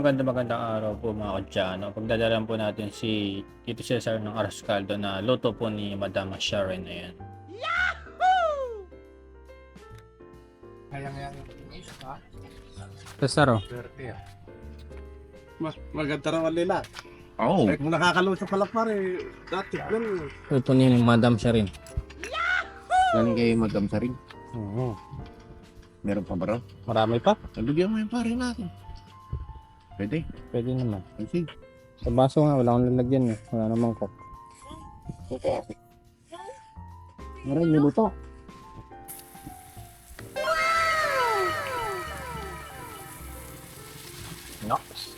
maganda magandang araw po mga kadyano. Pagdadalan po natin si Tito Cesar ng Arascaldo na loto po ni Madam Sharon. Ayan. Kaya nga yung finish, ha? Cesar oh. Swerte, ah. Mas maganda raw nila. Oo. Eh, kung nakakalusok pala pare, dati ganun. Loto ni Madam Sharon. Galing kay Madam Saring. Oo. Meron pa ba raw? Marami pa? Nabigyan mo yung pare natin. Pwede. Pwede naman. Sige. Sa baso nga, wala akong lalagyan eh. Wala namang kok. Meron yung luto. Nox.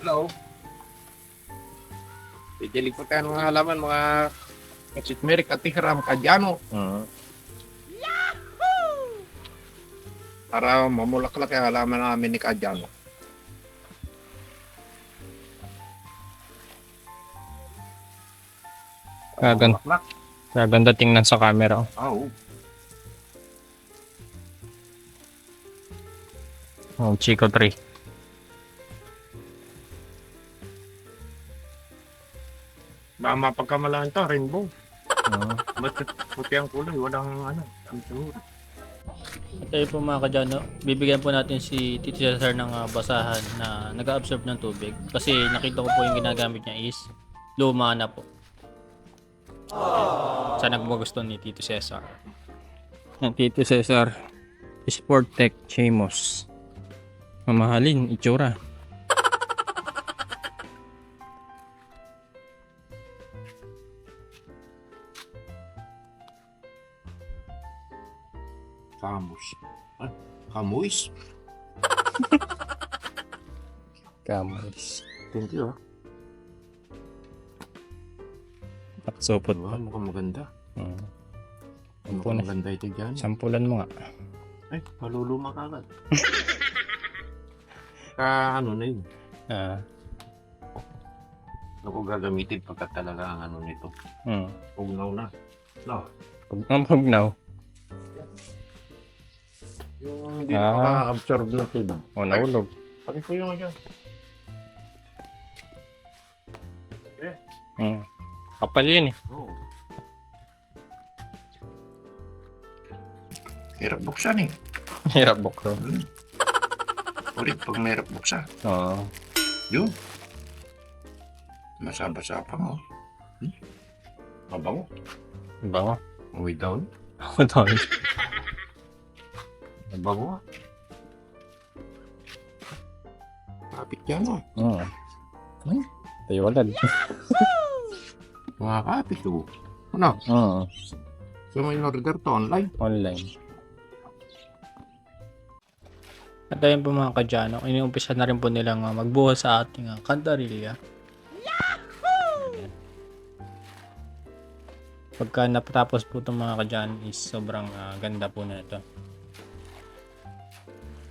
Hello? Pidilig po tayo ng mga halaman, mga Katsitmerik at Tihram Kadyano. Oo. Para mamulaklak yung halaman namin ni Kadyano. Gagan Mamulaklak. gaganda tingnan sa camera. oh. Oo. Oh, Chico 3. Baka mapagkamalaan to, rainbow. Oh. Ba't puti ang kulay? Walang ano. Ang ayun po mga kadyano, bibigyan po natin si Tito Cesar ng ah, basahan na nag-absorb ng tubig. Kasi nakita ko po yung ginagamit niya is luma na po. Sana gusto ni Tito Cesar. Ang Tito Cesar, Sportec Chemos. Mamahalin, itsura. Kamus. Ah, kamuis. Kamoys. Thank you ah. Taksopot Diba? Mukhang maganda. Hmm. Mukhang maganda ito dyan. Sampulan mo nga. Ay, maluluma ka agad. Ka ano na yun. Ah, Ako gagamitin pagka talaga ang ano nito. hmm. Ugnaw na. No. Pag ang pagnaw. Yung hindi Ah. makaka-absorb na tubig. O, nahulog. Pati ko yung dyan. Hmm. Kapal yun eh. Oo. Hirap buksan eh. Hirap bukro. Ulit pag mahirap buksan. Oo. Yun. Masabasa pa mo. Hmm? Mabango. Bango. Uwi down. Ako dami. Mabango ah. Kapit yan oh. Oo. Hmm. Tayo agad. Mga kapit oh. Ano? Oo. So may order to online. Online. At ayun po mga kadyano, iniumpisa na rin po nilang uh, magbuhos sa ating uh, kantarilya. Ayan. Pagka napatapos po itong mga kadyano is sobrang ah, ganda po na ito.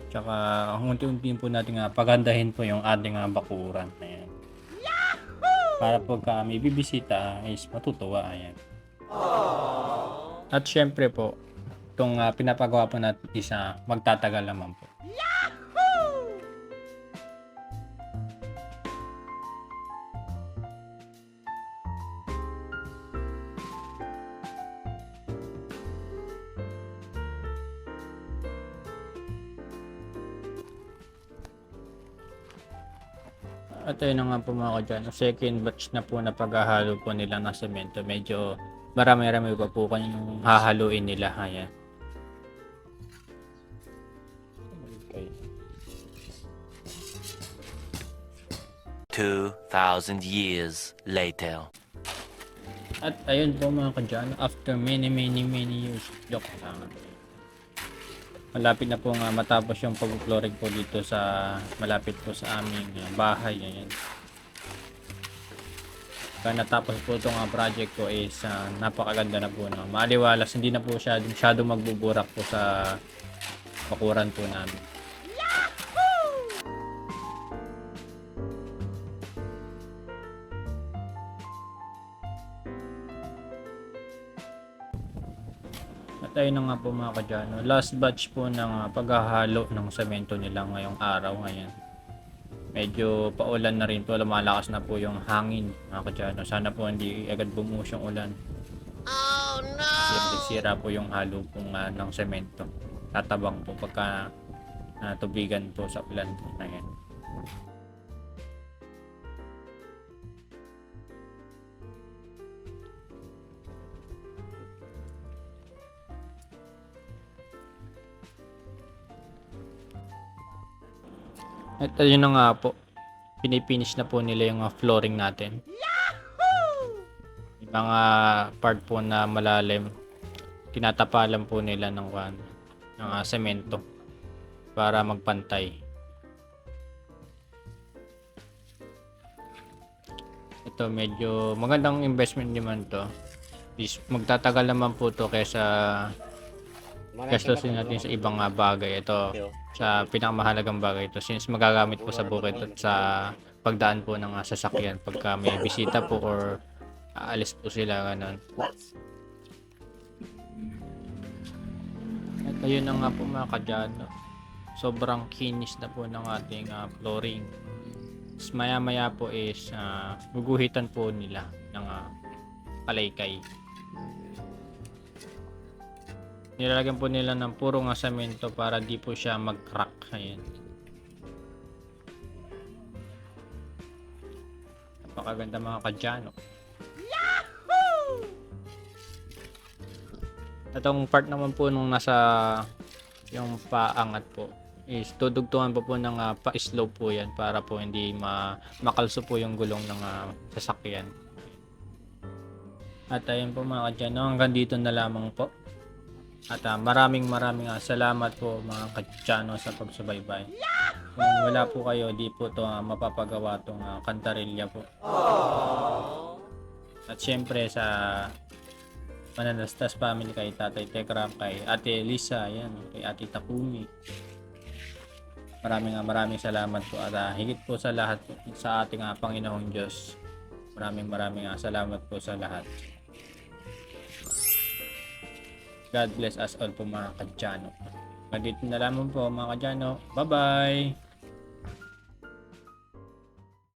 Tsaka unti-unti po natin uh, pagandahin po yung ating uh, bakuran. Ayan. Para pagka may bibisita is matutuwa. Ayan. At syempre po, itong ah, pinapagawa po natin is ah, magtatagal naman po. At ayun na nga po mga kadyan, second batch na po na paghahalo po nila ng semento. Medyo marami-rami pa po kanyang hahaluin nila. Ayan. Okay. 2,000 years later. At ayun po mga kadyan, after many many many years, joke lang. Malapit na po nga matapos yung pag-flooring po dito sa malapit po sa aming uh, bahay. Ayan. Kaya natapos po itong uh, project ko is uh, napakaganda na po. No? Maaliwalas, hindi na po siya masyado magbuburak po sa bakuran po namin. At ayun na nga po mga kadyano. Last batch po ng ah, paghahalo ng semento nila ngayong araw ngayon. Medyo paulan na rin po, lumalakas na po yung hangin mga kadyano. Sana po hindi agad bumuhos yung ulan. Oh no! Sira po yung halo po nga ng semento. Tatabang po pagka natubigan po sa ulan po na At ayun na nga po. Pinipinish na po nila yung flooring natin. Yung mga part po na malalim. Tinatapalan po nila ng kan ng ah, semento para magpantay. Ito medyo magandang investment naman to. Is magtatagal naman po to kaysa gastusin natin sa ibang ah, bagay. Ito sa pinakamahalagang bagay ito since magagamit po sa bukid at sa pagdaan po ng ah, sasakyan pagka may bisita po or aalis po sila ganun. At ayun na nga po mga kadyano. Sobrang kinis na po ng ating ah, flooring. Tapos maya maya po is ah, guguhitan po nila ng ah, kalaykay. Nilalagyan po nila ng puro nga semento para di po siya mag-crack. Ayan. Napakaganda mga kadyano. Itong part naman po nung nasa yung paangat po is tudugtungan po po ng ah, pa-slow po yan para po hindi ma makalso po yung gulong ng ah, sasakyan. At ayun po mga kadyano, hanggang dito na lamang po. At ah, maraming maraming ah, salamat po mga kadyano sa pagsubaybay. Kung wala po kayo, di po to ah, mapapagawa tong ah, kantarilya po. At syempre sa Mananastas family kay Tatay Tekram, kay Ate Lisa, yan, kay Ate Takumi. Maraming ah, maraming salamat po at ah, higit po sa lahat po, sa ating ah, Panginoong Diyos. Maraming maraming ah, salamat po sa lahat. God bless us all po mga kadyano. Hanggang dito na lamang po mga kadyano. Bye-bye!